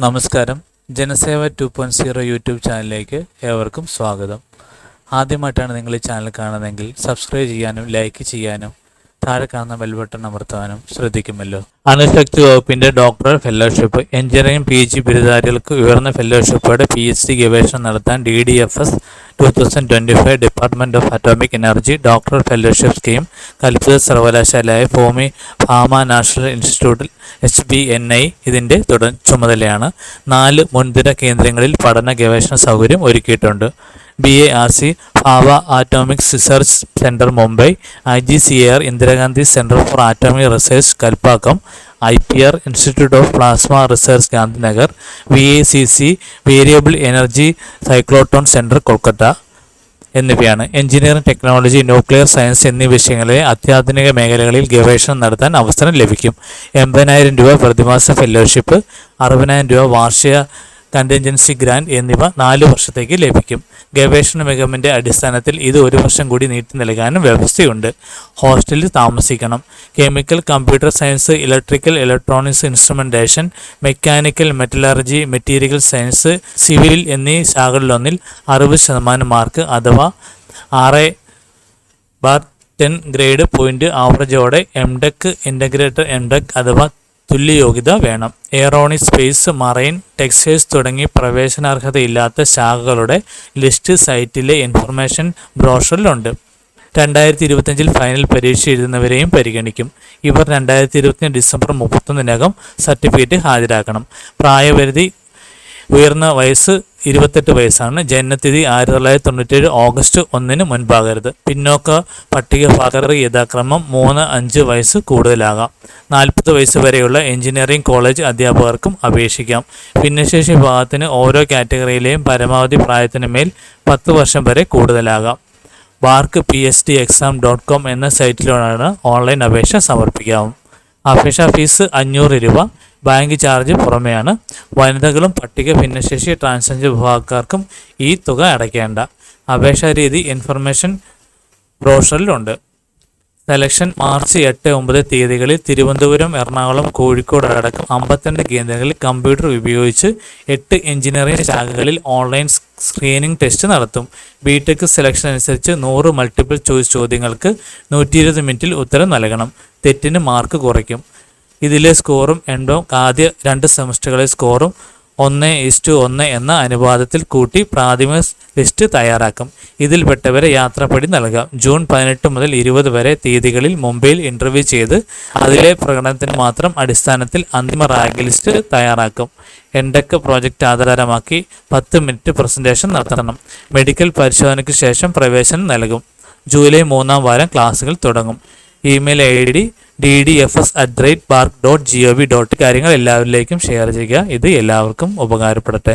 നമസ്കാരം. Janaseva two point zero YouTube ചാനലിലേക്ക് ഏവർക്കും സ്വാഗതം. ആദ്യമായിട്ടാണ് നിങ്ങൾ ഈ ചാനൽ കാണുന്നതെങ്കിൽ സബ്സ്ക്രൈബ് ചെയ്യാനും ലൈക്ക് ചെയ്യാനും താഴെ കാണുന്ന ബെൽബട്ടൺ അമർത്താനും ശ്രദ്ധിക്കുമല്ലോ. അണുശക്തി വകുപ്പിന്റെ doctoral fellowship engineering P G ബിരുദധാരികൾക്ക് ഉയർന്ന ഫെലോഷിപ്പോടെ പി എച്ച് ഡി ഗവേഷണം നടത്താൻ D D F S two thousand twenty five department of atomic energy doctor fellowship scheme കൽപ്പിത സർവകലാശാലയായ ഫോമി ഫാമ നാഷണൽ ഇൻസ്റ്റിറ്റ്യൂട്ടിൽ എച്ച് ബി എൻ ഐ ഇതിന്റെ തുടർ ചുമതലയാണ്. നാല് മുൻതിര കേന്ദ്രങ്ങളിൽ പഠന ഗവേഷണ സൗകര്യം ഒരുക്കിയിട്ടുണ്ട്. B A R C Bhabha atomics research centre Mumbai I G C R Indira Gandhi centre for atomic research Kalpakkam I P R institute of plasma research Gandhinagar V A C C variable energy cyclotron centre Kolkata എന്നിവയാണ്. Engineering technology nuclear science എന്നീ വിഷയങ്ങളിലെ അത്യാധുനിക മേഖലകളിൽ ഗവേഷണം നടത്താൻ അവസരം ലഭിക്കും. എൺപതിനായിരം രൂപ പ്രതിമാസ ഫെലോഷിപ്പ് അറുപതിനായിരം രൂപ വാർഷിക കണ്ടിൻജൻസി ഗ്രാൻഡ് എന്നിവ നാല് വർഷത്തേക്ക് ലഭിക്കും. ഗവേഷണ മികവിന്റെ അടിസ്ഥാനത്തിൽ ഇത് ഒരു വർഷം കൂടി നീട്ടി നൽകാനും വ്യവസ്ഥയുണ്ട്. ഹോസ്റ്റലിൽ താമസിക്കണം. Chemical computer science electrical electronics instrumentation mechanical metallurgy material science civil എന്നീ ശാഖകളിലൊന്നിൽ അറുപത് ശതമാനം മാർക്ക് അഥവാ ആറ് ബാർ ടെൻ ഗ്രേഡ് പോയിന്റ് ആവറേജോടെ എം ടെക് ഇന്റഗ്രേറ്റഡ് എം അഥവാ തുല്യ യോഗ്യത വേണം. എയറോണി സ്പേസ് മറൈൻ ടെക്സ്റ്റൈൽസ് തുടങ്ങി പ്രവേശനാർഹതയില്ലാത്ത ശാഖകളുടെ ലിസ്റ്റ് സൈറ്റിലെ ഇൻഫർമേഷൻ ബ്രോഷറിലുണ്ട് രണ്ടായിരത്തി ഇരുപത്തഞ്ചിൽ ഫൈനൽ പരീക്ഷ എഴുതുന്നവരെയും പരിഗണിക്കും. ഇവർ രണ്ടായിരത്തി ഇരുപത്തി ഡിസംബർ മുപ്പത്തൊന്നിനകം സർട്ടിഫിക്കറ്റ് ഹാജരാക്കണം. പ്രായപരിധി ഉയർന്ന വയസ്സ് ഇരുപത്തെട്ട് വയസ്സാണ്. ജനനത്തിഥി ആയിരത്തി തൊള്ളായിരത്തി തൊണ്ണൂറ്റേഴ് ഓഗസ്റ്റ് ഒന്നിന് മുൻപാകരുത്. പിന്നോക്ക പട്ടിക പട്ടികഭാഗർ യഥാക്രമം മൂന്ന് അഞ്ച് വയസ്സ് കൂടുതലാകാം. നാൽപ്പത് വയസ്സ് വരെയുള്ള എഞ്ചിനീയറിംഗ് കോളേജ് അധ്യാപകർക്കും അപേക്ഷിക്കാം. ഭിന്നശേഷി വിഭാഗത്തിന് ഓരോ കാറ്റഗറിയിലെയും പരമാവധി പ്രായത്തിന് മേൽ പത്ത് വർഷം വരെ കൂടുതലാകാം. വാർക്ക് P S T exam dot com എന്ന സൈറ്റിലൂടെയാണ് ഓൺലൈൻ അപേക്ഷ സമർപ്പിക്കാവും. അപേക്ഷാ ഫീസ് അഞ്ഞൂറ് രൂപ. ബാങ്ക് ചാർജ് പുറമെയാണ്. വനിതകളും പട്ടിക ഭിന്നശേഷി ട്രാൻസ്ജെൻഡർ വിഭാഗക്കാർക്കും ഈ തുക അടയ്ക്കേണ്ട. അപേക്ഷാ രീതി ഇൻഫർമേഷൻ ബ്രോഷറിലുണ്ട്. സെലക്ഷൻ മാർച്ച് എട്ട് ഒമ്പത് തീയതികളിൽ തിരുവനന്തപുരം എറണാകുളം കോഴിക്കോട് അടക്കം അമ്പത്തിരണ്ട് കേന്ദ്രങ്ങളിൽ കമ്പ്യൂട്ടർ ഉപയോഗിച്ച് എട്ട് എഞ്ചിനീയറിംഗ് ശാഖകളിൽ ഓൺലൈൻ സ്ക്രീനിംഗ് ടെസ്റ്റ് നടത്തും. ബിടെക് സെലക്ഷൻ അനുസരിച്ച് നൂറ് മൾട്ടിപ്പിൾ ചോയ്സ് ചോദ്യങ്ങൾക്ക് നൂറ്റി ഇരുപത് മിനിറ്റിൽ ഉത്തരം നൽകണം. തെറ്റിന് മാർക്ക് കുറയ്ക്കും. ഇതിലെ സ്കോറും എൻഡോ ആദ്യ രണ്ട് സെമസ്റ്ററുകളിലെ സ്കോറും ഒന്ന് ഇസ്റ്റു ഒന്ന് എന്ന അനുപാതത്തിൽ കൂട്ടി പ്രാഥമിക ലിസ്റ്റ് തയ്യാറാക്കും. ഇതിൽപ്പെട്ടവരെ യാത്രാപ്പടി നൽകാം. ജൂൺ പതിനെട്ട് മുതൽ ഇരുപത് വരെ തീയതികളിൽ മുംബൈയിൽ ഇന്റർവ്യൂ ചെയ്ത് അതിലെ പ്രകടനത്തിന് മാത്രം അടിസ്ഥാനത്തിൽ അന്തിമ റാങ്ക് ലിസ്റ്റ് തയ്യാറാക്കും. എൻഡക്ക് പ്രോജക്റ്റ് ആധാരമാക്കി പത്ത് മിനിറ്റ് പ്രസന്റേഷൻ നടത്തണം. മെഡിക്കൽ പരിശോധനയ്ക്ക് ശേഷം പ്രവേശനം നൽകും. ജൂലൈ മൂന്നാം വാരം ക്ലാസ്സുകൾ തുടങ്ങും. Email I D D D F S at the rate park dot G O V dot കാര്യങ്ങൾ എല്ലാവരിലേക്കും ഷെയർ ചെയ്യുക ഇത് എല്ലാവർക്കും ഉപകാരപ്പെടട്ടെ